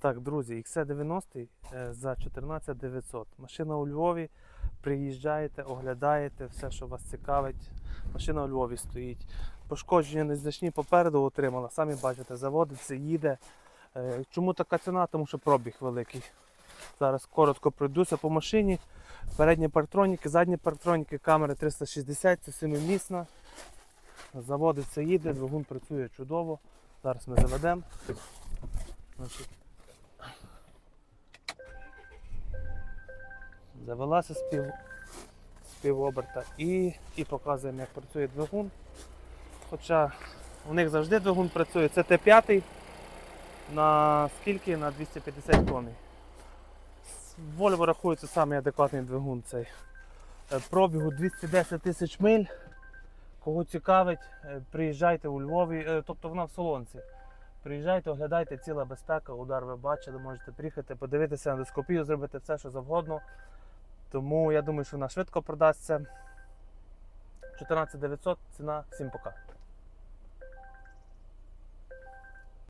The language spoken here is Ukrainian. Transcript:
Так, друзі, XC90 е, за 14 900. Машина у Львові. Приїжджаєте, оглядаєте, все, що вас цікавить. Машина у Львові стоїть. Пошкодження незначні попереду отримала. Самі бачите, заводиться, їде. Е, Чому така ціна? Тому що пробіг великий. Зараз коротко пройдуся по машині. Передні парктроніки, задні парктроніки, камери 360, це семимісна. Заводиться, їде, двигун працює чудово. Зараз ми заведемо. Завелася з пів, з півоберта і, і показуємо, як працює двигун. Хоча у них завжди двигун працює. Це Т5 на скільки? На 250 коней. Volvo рахується самий адекватний двигун цей. Е, Пробігу 210 тисяч миль. Кого цікавить, е, приїжджайте у Львові, е, тобто вона в Солонці. Приїжджайте, оглядайте, ціла безпека, удар ви бачили, можете приїхати, подивитися ендоскопію, зробити все, що завгодно. Тому я думаю, що вона швидко продасться. 14 900, ціна, всім пока.